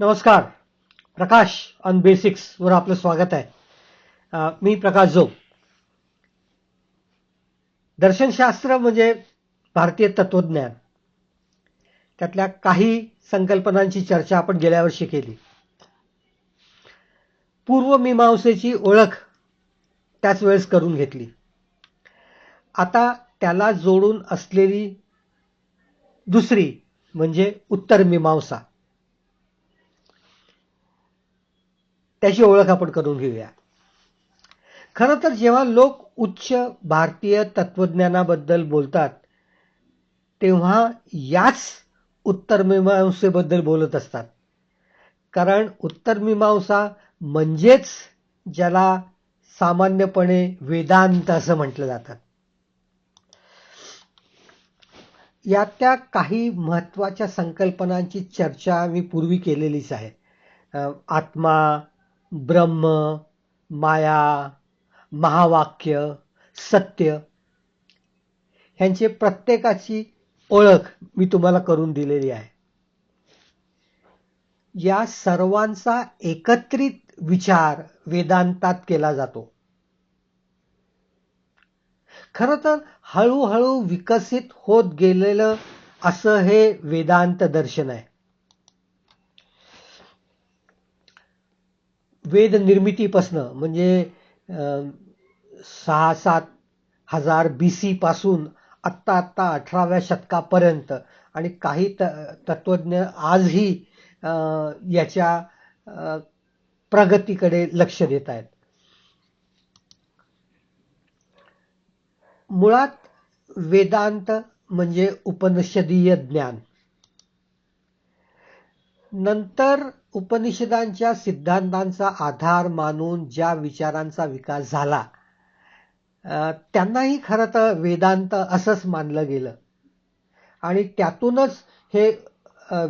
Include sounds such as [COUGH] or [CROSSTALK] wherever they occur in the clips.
नमस्कार. प्रकाश on basics वर आपलं स्वागत आहे. मी प्रकाश जो दर्शनशास्त्र म्हणजे भारतीय तत्वज्ञान. त्यातल्या काही संकल्पनांची चर्चा आपण गेल्या वर्षी केली. पूर्वमीमांसेची ओळख त्याच वेळेस करून घेतली. आता त्याला जोडून असलेली दुसरी म्हणजे उत्तर मीमांसा. त्याची ओळख आपण करून घेऊया. खरं तर जेव्हा लोक उच्च भारतीय तत्वज्ञानाबद्दल बोलतात तेव्हा याच उत्तरमीमांसेबद्दल बोलत असतात. कारण उत्तरमीमांसा म्हणजेच ज्याला सामान्यपणे वेदांत असं म्हटलं जातं. यातल्या काही महत्त्वाच्या संकल्पनांची चर्चा मी पूर्वी केलेलीच आहे. आत्मा ब्रह्म माया महावाक्य सत्य ह्यांचे प्रत्येकाची ओळख मी तुम्हाला करून दिलेली आहे. या सर्वांचा एकत्रित विचार वेदांतात केला जातो. खरं तर हळूहळू विकसित होत गेलेलं असं हे वेदांत दर्शन आहे. वेद निर्मितीपासनं म्हणजे सहा सात हजार बी सीपासून आत्ता आत्ता अठराव्या शतकापर्यंत. आणि काही त तत्त्वज्ञ आजही याच्या प्रगतीकडे लक्ष देत आहेत. मुळात वेदांत म्हणजे उपनिषदीय ज्ञान. नंतर उपनिषदांच्या सिद्धांतांचा आधार मानून ज्या विचारांचा विकास झाला त्यांनाही खरं तर वेदांत असंच मानलं गेलं. आणि त्यातूनच हे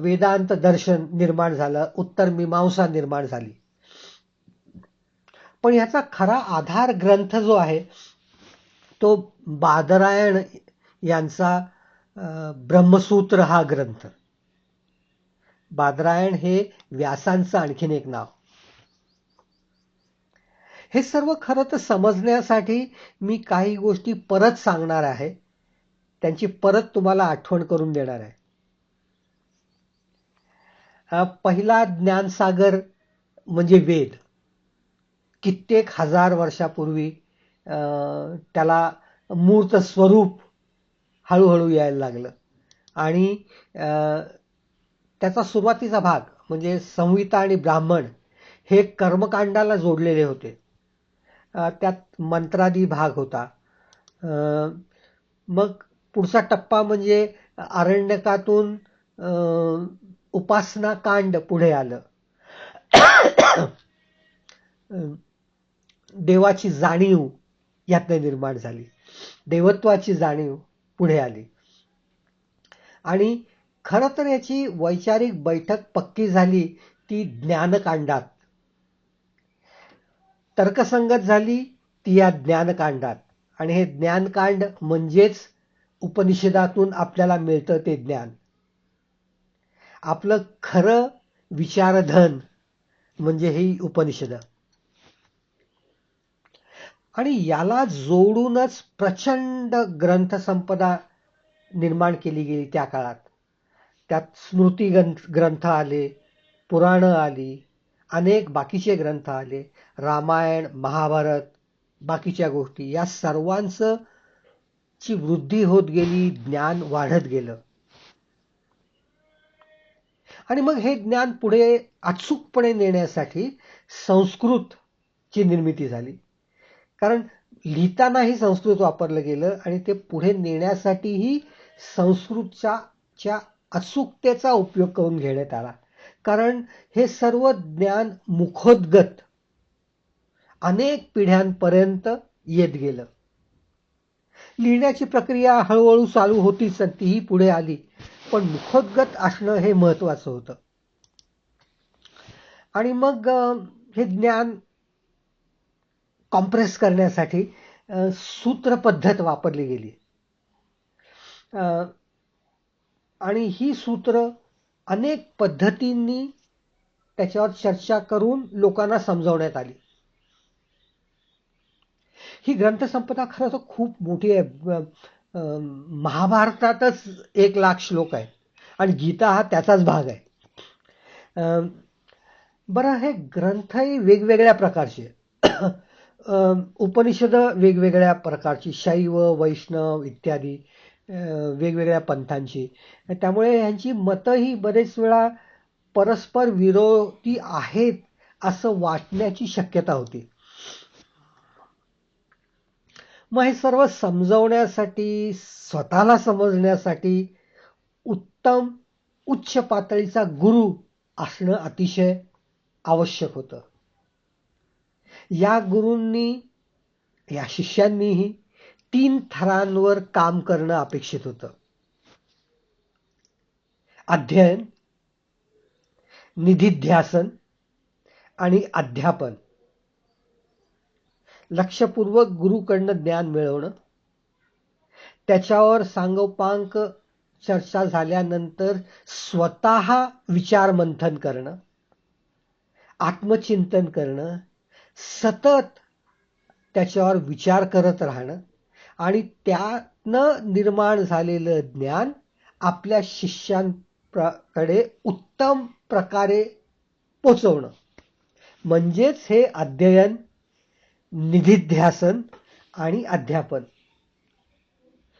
वेदांत दर्शन निर्माण झालं उत्तर मीमांसा निर्माण झाली. पण ह्याचा खरा आधार ग्रंथ जो आहे तो बादरायण यांचा ब्रह्मसूत्र हा ग्रंथ. बादरायण हे व्यासांचं आणखीन एक नाव. हे सर्व खरं तर समजण्यासाठी मी काही गोष्टी परत सांगणार आहे. त्यांची परत तुम्हाला आठवण करून देणार आहे. पहिला ज्ञानसागर म्हणजे वेद. कित्येक हजार वर्षापूर्वी त्याला मूर्त स्वरूप हळूहळू यायला लागलं. आणि त्याचा सुरुवातीचा भाग म्हणजे संहिता आणि ब्राह्मण हे कर्मकांडाला जोडलेले होते. त्यात मंत्रादी भाग होता. मग पुढचा टप्पा म्हणजे अरण्यकातून उपासना कांड पुढे आलं. देवाची जाणीव यातनं निर्माण झाली. देवत्वाची जाणीव पुढे आली. आणि खरं तर याची वैचारिक बैठक पक्की झाली ती ज्ञानकांडात. तर्कसंगत झाली ती या ज्ञानकांडात. आणि हे ज्ञानकांड म्हणजेच उपनिषदातून आपल्याला मिळतं ते ज्ञान. आपलं खरं विचारधन म्हणजे ही उपनिषद. आणि याला जोडूनच प्रचंड ग्रंथसंपदा निर्माण केली गेली त्या काळात. त्यात स्मृती ग्रंथ आले पुराणं आली अनेक बाकीचे ग्रंथ आले रामायण महाभारत बाकीच्या गोष्टी. या सर्वांचं ची वृद्धी होत गेली ज्ञान वाढत गेलं. आणि मग हे ज्ञान पुढे अचूकपणे नेण्यासाठी संस्कृत ची निर्मिती झाली. कारण लिहितानाही संस्कृत वापरलं गेलं आणि ते पुढे नेण्यासाठीही संस्कृतच्या अचूकतेचा उपयोग करून घेण्यात आला कारण हे सर्व ज्ञान मुखोद्गत अनेक पिढ्यांपर्यंत येत गेलं. लिहिण्याची प्रक्रिया हळूहळू चालू होतीच आणि तीही पुढे आली. पण मुखोद्गत असणं हे महत्वाचं होतं. आणि मग हे ज्ञान कॉम्प्रेस करण्यासाठी सूत्रपद्धत वापरली गेली. आणि ही सूत्र अनेक पद्धतींनी त्याच्यावर चर्चा करून लोकांना समजवण्यात आली. ही ग्रंथसंपदा खरं तर खूप मोठी आहे. महाभारतातच एक लाख श्लोक आहेत आणि गीता हा त्याचाच भाग आहे. बरं हे ग्रंथही वेगवेगळ्या प्रकारचे उपनिषद वेगवेगळ्या प्रकारची शैव वैष्णव इत्यादी. वेगवेगळ्या पंथांची. त्यामुळे ह्यांची मतं ही बरेच वेळा परस्पर विरोधी आहेत असं वाटण्याची शक्यता होती. मग हे सर्व समजवण्यासाठी स्वतःला समजण्यासाठी उत्तम उच्च पातळीचा गुरु असणं अतिशय आवश्यक होतं. या गुरूंनी या शिष्यांनीही तीन थरांवर काम करणं अपेक्षित होतं. अध्ययन निधिध्यासन आणि अध्यापन. लक्षपूर्वक गुरुकडनं ज्ञान मिळवणं. त्याच्यावर सांगोपांक चर्चा झाल्यानंतर स्वतः विचारमंथन करणं. आत्मचिंतन करणं. सतत त्याच्यावर विचार करत राहणं. आणि त्यातनं निर्माण झालेलं ज्ञान आपल्या शिष्यांकडे उत्तम प्रकारे पोचवणं. म्हणजेच हे अध्ययन निधिध्यासन आणि अध्यापन.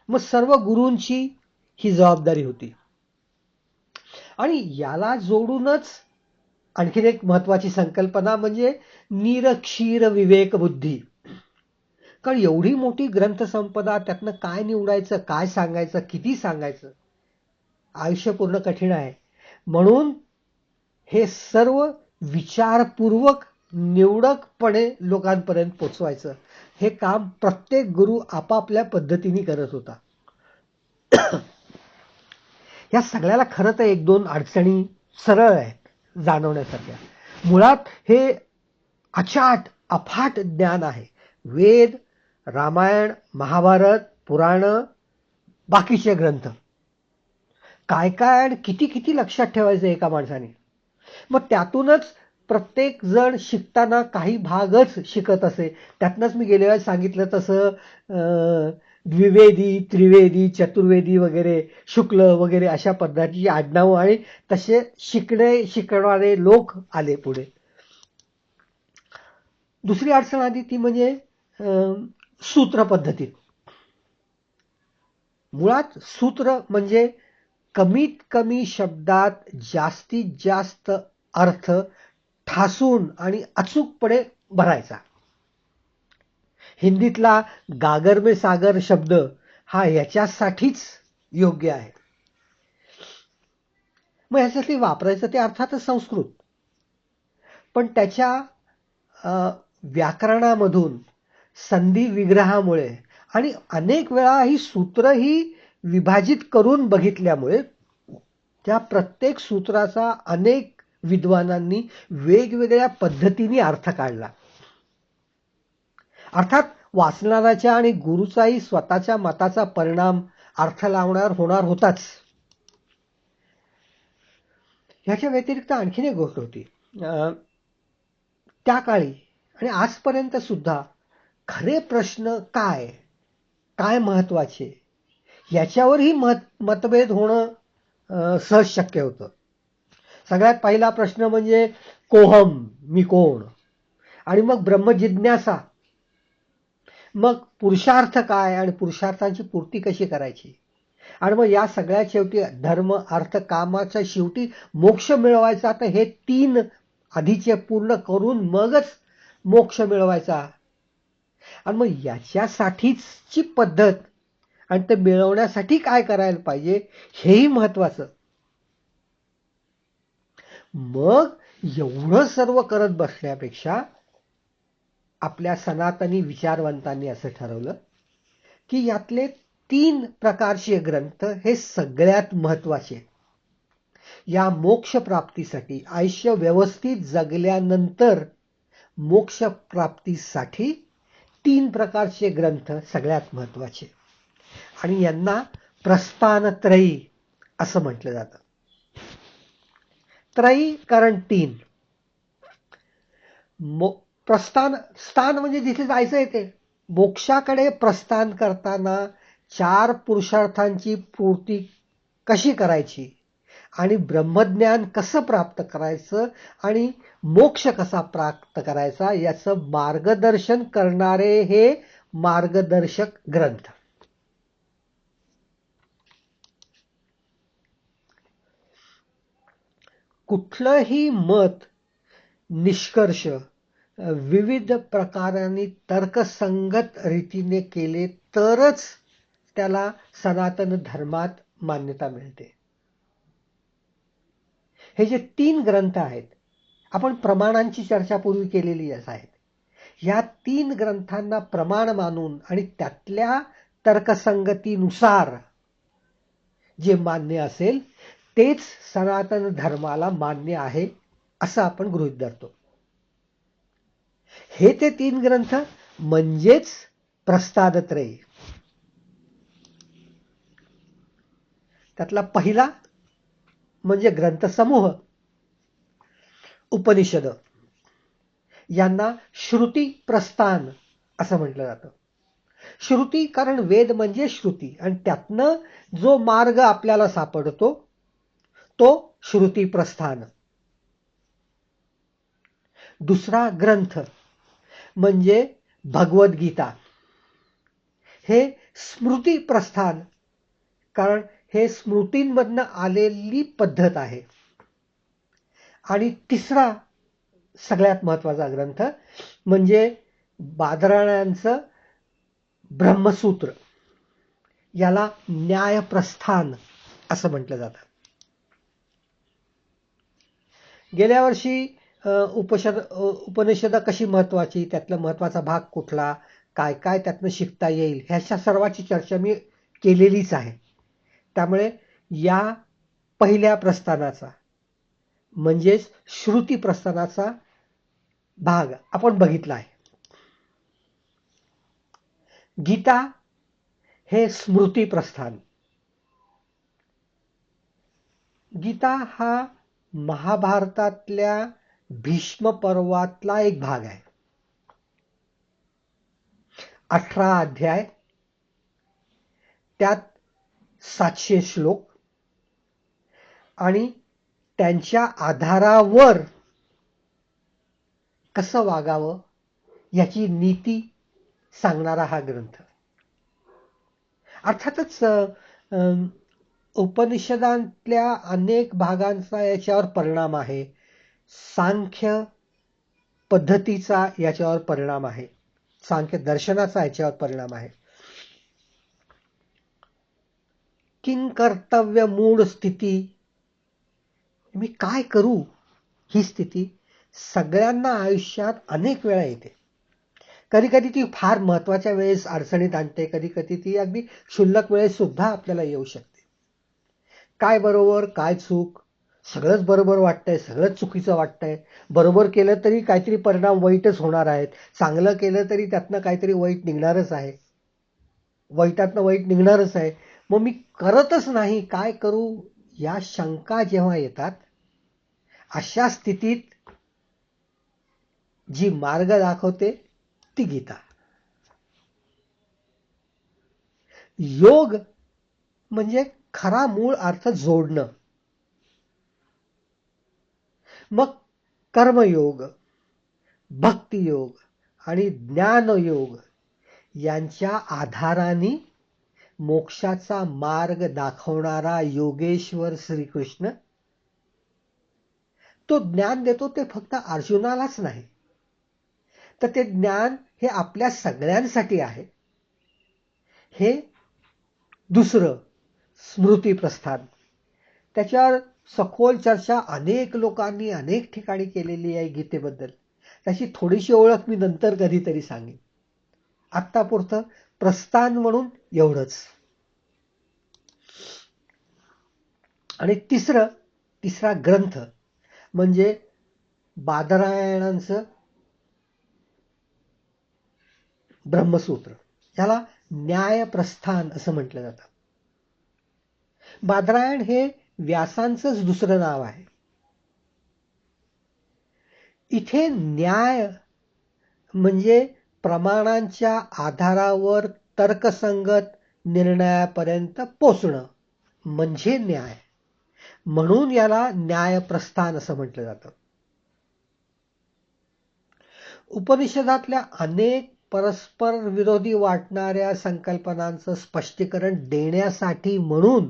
मग सर्व गुरूंची ही जबाबदारी होती. आणि याला जोडूनच आणखीन एक महत्वाची संकल्पना म्हणजे निरक्षीर विवेक बुद्धी कारण एवढी मोठी ग्रंथसंपदा त्यातनं काय निवडायचं काय सांगायचं किती सांगायचं? आयुष्य पूर्ण कठीण आहे. म्हणून हे सर्व विचारपूर्वक निवडकपणे लोकांपर्यंत पोचवायचं. हे काम प्रत्येक गुरु आपापल्या पद्धतीने करत होता. [CLEARS THROAT] या सगळ्याला खरं तर एक दोन अडचणी सरळ आहेत जाणवण्यासारख्या. मुळात हे अचाट अफाट ज्ञान आहे. वेद रामायण महाभारत पुराण बाकीचे ग्रंथ. काय काय आणि किती किती लक्षात ठेवायचं एका माणसाने? मग त्यातूनच प्रत्येक जण शिकताना काही भागच शिकत असे. त्यातनंच मी गेल्या वेळेस सांगितलं तसं द्विवेदी त्रिवेदी चतुर्वेदी वगैरे शुक्ल वगैरे अशा पद्धतीची आडनावं आणि तसे शिकणे शिकणारे लोक आले पुढे. दुसरी अडचण आली ती म्हणजे सूत्र पद्धतीत. मुळात सूत्र म्हणजे कमीत कमी शब्दात जास्तीत जास्त अर्थ ठासून आणि अचूकपणे भरायचा. हिंदीतला गागर में सागर शब्द हा याच्यासाठीच योग्य आहे. मग ह्याच्यासाठी वापरायचं ते अर्थातच संस्कृत. पण त्याच्या व्याकरणामधून संधी विग्रहामुळे. आणि अनेक वेळा ही सूत्र ही विभाजित करून बघितल्यामुळे त्या प्रत्येक सूत्राचा अनेक विद्वानांनी वेगवेगळ्या पद्धतीने अर्थ काढला. अर्थात वाचणाऱ्याच्या आणि गुरुचाही स्वतःच्या मताचा परिणाम अर्थ लावणार होणार होताच. ह्याच्या व्यतिरिक्त आणखीन एक गोष्ट होती. त्या काळी आणि आजपर्यंत सुद्धा खरे प्रश्न काय? काय महत्त्वाचे? याच्यावरही मत मतभेद होणं सहज शक्य होतं. सगळ्यात पहिला प्रश्न म्हणजे कोहम मी कोण? आणि मग ब्रह्मजिज्ञासा मग पुरुषार्थ काय आणि पुरुषार्थांची पूर्ती कशी करायची? आणि मग या सगळ्या शेवटी धर्म अर्थ कामाच्या शेवटी मोक्ष मिळवायचा. तर हे तीन आधीचे पूर्ण करून मगच मोक्ष मिळवायचा. आणि मग याच्यासाठीची पद्धत आणि ते मिळवण्यासाठी काय करायला पाहिजे हेही महत्वाचं. मग एवढं सर्व करत बसण्यापेक्षा आपल्या सनातनी विचारवंतांनी असं ठरवलं की यातले तीन प्रकारचे ग्रंथ हे सगळ्यात महत्त्वाचे या मोक्ष प्राप्तीसाठी आयुष्य व्यवस्थित जगल्यानंतर मोक्ष प्राप्तीसाठी तीन प्रकारचे ग्रंथ सगळ्यात महत्त्वाचे. आणि यांना प्रस्थानत्रयी असं म्हटलं जातं. त्रयी कारण तीन. मो प्रस्थान स्थान म्हणजे जिथे जायचं आहे ते. मोक्षाकडे प्रस्थान करताना चार पुरुषार्थांची पूर्ती कशी करायची? आणि ब्रह्मज्ञान कसं प्राप्त करायचं आणि मोक्ष कसा प्राप्त करायचा याचं मार्गदर्शन करणारे हे मार्गदर्शक ग्रंथ. कुठलंही मत निष्कर्ष विविध प्रकारांनी तर्कसंगत रीतीने केले तरच त्याला सनातन धर्मात मान्यता मिळते. हे जे तीन ग्रंथ आहेत आपण प्रमाणांची चर्चा पूर्वी केलेली आहेत. या तीन ग्रंथांना प्रमाण मानून आणि त्यातल्या तर्कसंगतीनुसार जे मान्य असेल तेच सनातन धर्माला मान्य आहे असं आपण गृहित धरतो. हे ते तीन ग्रंथ म्हणजेच प्रस्तादत्रय त्यातला पहिला म्हणजे ग्रंथसमूह उपनिषद. यांना श्रुती प्रस्थान असं म्हटलं जातं. श्रुती कारण वेद म्हणजे श्रुती आणि त्यातनं जो मार्ग आपल्याला सापडतो तो श्रुती प्रस्थान. दुसरा ग्रंथ म्हणजे भगवद्गीता. हे स्मृती प्रस्थान कारण हे स्मृतींमधनं आलेली पद्धत आहे. आणि तिसरा सगळ्यात महत्त्वाचा ग्रंथ म्हणजे बादराण्यांचं ब्रह्मसूत्र. याला न्यायप्रस्थान असं म्हटलं जातं. गेल्या वर्षी उपशद उपनिषद कशी महत्त्वाची त्यातला महत्त्वाचा भाग कुठला काय काय त्यातनं शिकता येईल ह्याच्या सर्वाची चर्चा मी केलेलीच आहे. त्यामुळे या पहिल्या प्रस्थानाचा म्हणजेच श्रुती प्रस्थानाचा भाग आपण बघितला आहे. गीता हे स्मृती प्रस्थान. गीता हा महाभारतातल्या भीष्म पर्वातला एक भाग आहे. अठरा अध्याय त्यात सातशे श्लोक. आणि त्यांच्या आधारावर कसं वागावं याची नीती सांगणारा हा ग्रंथ. अर्थातच उपनिषदांतल्या अनेक भागांचा याच्यावर परिणाम आहे. सांख्य पद्धतीचा याच्यावर परिणाम आहे. सांख्य दर्शनाचा याच्यावर परिणाम आहे. किंग कर्तव्य मूळ स्थिती? मी काय करू ही स्थिती? सगळ्यांना आयुष्यात अनेक वेळा येते. कधी कधी ती फार महत्त्वाच्या वेळेस अडचणीत आणते कधी कधी ती अगदी क्षुल्लक वेळेस सुद्धा आपल्याला येऊ शकते. काय बरोबर काय चूक? सगळंच बरोबर वाटतंय सगळंच चुकीचं वाटतंय. बरोबर केलं तरी काहीतरी परिणाम वाईटच होणार आहेत. चांगलं केलं तरी त्यातनं काहीतरी वाईट निघणारच आहे. वाईटातनं वाईट निघणारच आहे. मग मी करतच नाही काय करू? या शंका जेव्हा येतात अशा स्थितीत जी मार्ग दाखवते ती गीता. योग म्हणजे खरा मूळ अर्थ जोडणं. मग कर्मयोग भक्तियोग आणि ज्ञानयोग यांच्या आधाराने मोक्षाचा मार्ग दाखवणारा योगेश्वर श्रीकृष्ण तो ज्ञान देतो ते फक्त अर्जुनालाच नाही. तर ते ज्ञान हे आपल्या सगळ्यांसाठी आहे. हे दुसरं स्मृती प्रस्थान. त्याच्यावर सखोल चर्चा अनेक लोकांनी अनेक ठिकाणी केलेली आहे गीतेबद्दल. त्याची थोडीशी ओळख मी नंतर कधीतरी सांगेन. आत्तापुरतं प्रस्थान म्हणून एवढंच. आणि तिसरं तिसरा ग्रंथ म्हणजे बादरायणांचं ब्रह्मसूत्र. ह्याला न्यायप्रस्थान असं म्हटलं जातं. बादरायण हे व्यासांचंच दुसरं नाव आहे. इथे न्याय म्हणजे प्रमाणांच्या आधारावर तर्कसंगत निर्णयापर्यंत पोचणं म्हणजे न्याय. म्हणून याला न्यायप्रस्थान असं म्हटलं जातं. उपनिषदातल्या अनेक परस्पर विरोधी वाटणाऱ्या संकल्पनांचं स्पष्टीकरण देण्यासाठी म्हणून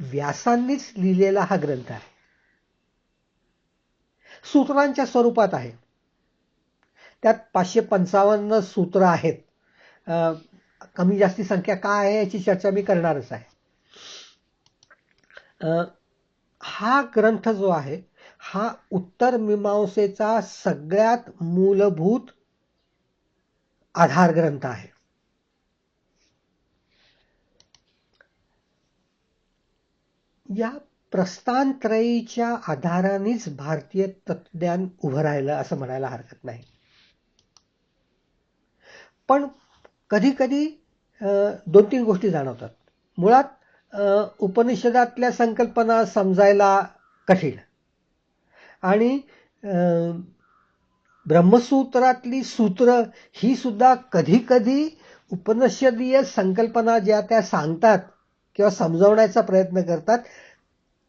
व्यासांनीच लिहिलेला हा ग्रंथ आहे. सूत्रांच्या स्वरूपात आहे. त्यात पाचशे पंचावन्न सूत्र आहेत. कमी जास्ती संख्या काय आहे याची चर्चा मी करणारच आहे. हा ग्रंथ जो आहे हा उत्तर मीमांसेचा सगळ्यात मूलभूत आधार ग्रंथ आहे. या प्रस्थानत्रयीच्या आधारानेच भारतीय तत्वज्ञान उभं राहिलं असं म्हणायला हरकत नाही. पण कधीकधी दोन तीन गोष्टी जाणवतात. मुळात उपनिषदातल्या संकल्पना समजायला कठीण. आणि ब्रह्मसूत्रातली सूत्र ही सुद्धा कधीकधी उपनिषदीय संकल्पना ज्या त्या सांगतात किंवा समजवण्याचा प्रयत्न करतात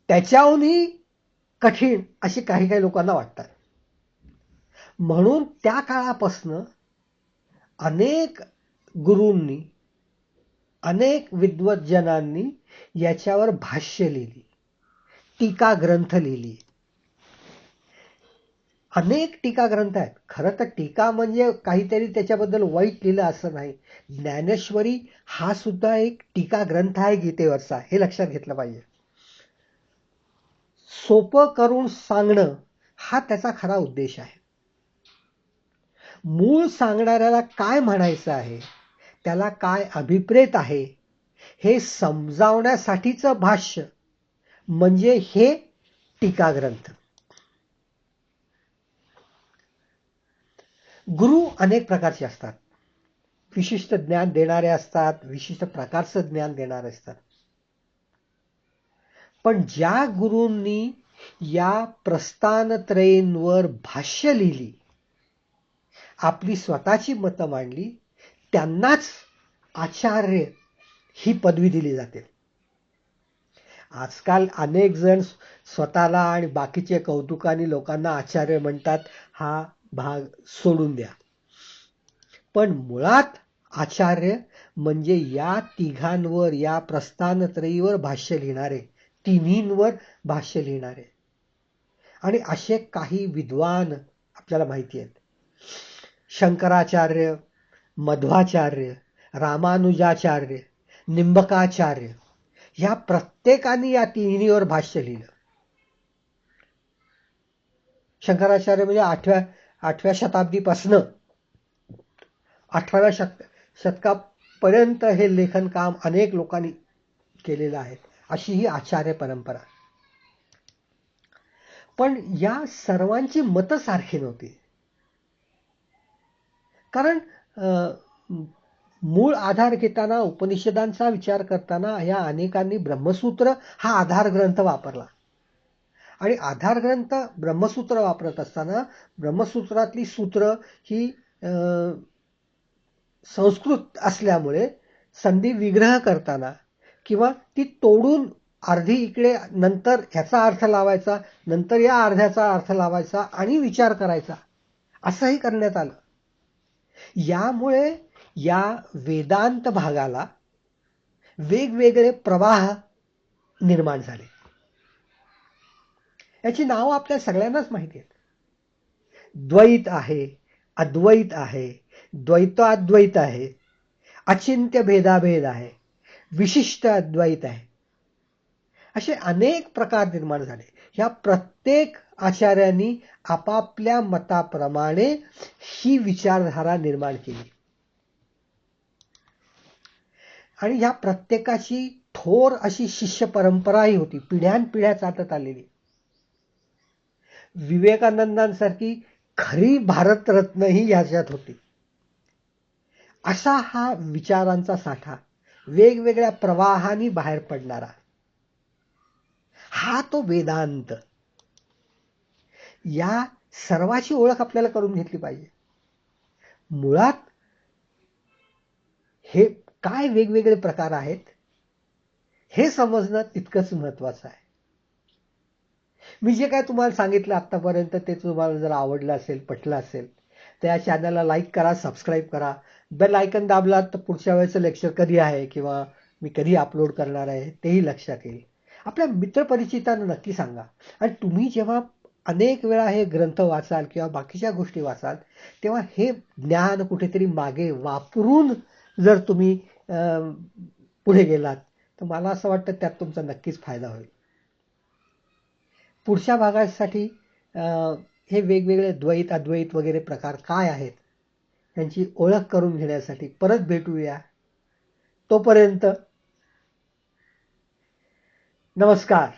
त्याच्याहूनही कठीण अशी काही काही लोकांना वाटतात. म्हणून त्या काळापासनं अनेक गुरूंनी अनेक विद्वज्जनांनी याच्यावर भाष्य लिहिली टीका ग्रंथ लिहिली. अनेक टीका ग्रंथ आहेत. खरं तर टीका म्हणजे काहीतरी त्याच्याबद्दल वाईट लिहिलं असं नाही. ज्ञानेश्वरी हा सुद्धा एक टीका ग्रंथ आहे गीतेवरचा हे लक्षात घेतलं पाहिजे. सोपं करून सांगणं हा त्याचा खरा उद्देश आहे. मूळ सांगणाऱ्याला काय म्हणायचं आहे? त्याला काय अभिप्रेत आहे? हे समजावण्यासाठीचं भाष्य. म्हणजे हे टीका ग्रंथ गुरु अनेक प्रकारचे असतात. विशिष्ट ज्ञान देणारे असतात विशिष्ट प्रकारचं ज्ञान देणारे असतात. पण ज्या गुरूंनी या प्रस्थानत्रयींवर भाष्य लिहिली आपली स्वतःची मतं मांडली त्यांनाच आचार्य ही पदवी दिली जाते. आजकाल अनेक जण स्वतःला आणि बाकीचे कौतुकाने लोकांना आचार्य म्हणतात हा भाग सोडून द्या. पण मुळात आचार्य म्हणजे या तिघांवर या प्रस्थानत्रयीवर भाष्य लिहिणारे तिन्हींवर भाष्य लिहिणारे. आणि असे काही विद्वान आपल्याला माहिती आहेत. शंकराचार्य मध्वाचार्य रामानुजाचार्य निंबकाचार्य ह्या प्रत्येकाने या तिन्हीवर भाष्य लिहिलं. शंकराचार्य म्हणजे आठव्या आठव्या शताब्दीपासनं अठराव्या शत शतकापर्यंत हे लेखन काम अनेक लोकांनी केलेलं आहे अशी ही आचार्य परंपरा. पण या सर्वांची मतं सारखी नव्हती. कारण मूळ आधार घेताना उपनिषदांचा विचार करताना या अनेकांनी ब्रह्मसूत्र हा आधार ग्रंथ वापरला. आणि आधार ग्रंथ ब्रह्मसूत्र वापरत असताना ब्रह्मसूत्रातली सूत्र ही संस्कृत असल्यामुळे संधी विग्रह करताना किंवा ती तोडून अर्धी इकडे नंतर ह्याचा अर्थ लावायचा नंतर या अर्ध्याचा अर्थ लावायचा आणि विचार करायचा असंही करण्यात आलं. यामुळे या वेदांत भागाला वेगवेगळे प्रवाह निर्माण झाले. याची नावं आपल्या सगळ्यांनाच माहिती आहेत. द्वैत आहे अद्वैत आहे द्वैताद्वैत आहे अचिंत्य भेदाभेद आहे विशिष्ट अद्वैत आहे. असे अनेक प्रकार निर्माण झाले. ह्या प्रत्येक आचार्यांनी आपापल्या मताप्रमाणे ही विचारधारा निर्माण केली. आणि ह्या प्रत्येकाची थोर अशी शिष्य परंपराही होती. पिढ्यानपिढ्या चालत आलेली. विवेकानंदांसारखी खरी भारतरत्न ही याच्यात होती. असा हा विचारांचा साठा वेगवेगळ्या प्रवाहांनी बाहेर पडणारा. हा तो वेदांत. या सर्वाची ओळख आपल्याला करून घेतली पाहिजे. मुळात हे काय वेगवेगळे प्रकार आहेत हे समजणं तितकंच महत्वाचं आहे. मी जे काय तुम्हाला सांगितलं आत्तापर्यंत ते तुम्हाला जर आवडलं असेल पटलं असेल तर या चॅनलला लाईक करा सबस्क्राईब करा. बेल आयकन दाबला तर पुढच्या वेळेचं लेक्चर कधी आहे किंवा मी कधी अपलोड करणार आहे तेही लक्षात येईल. आपल्या मित्रपरिचितांना नक्की सांगा. आणि तुम्ही जेव्हा अनेक वेळा हे ग्रंथ वाचाल किंवा बाकीच्या गोष्टी वाचाल तेव्हा हे ज्ञान कुठेतरी मागे वापरून जर तुम्ही पुढे गेलात तर मला असं वाटतं त्यात तुमचा नक्कीच फायदा होईल. पुढच्या भागासाठी हे वेगवेगळे द्वैत अद्वैत वगैरे प्रकार काय आहेत त्यांची ओळख करून घेण्यासाठी परत भेटूया. तोपर्यंत नमस्कार.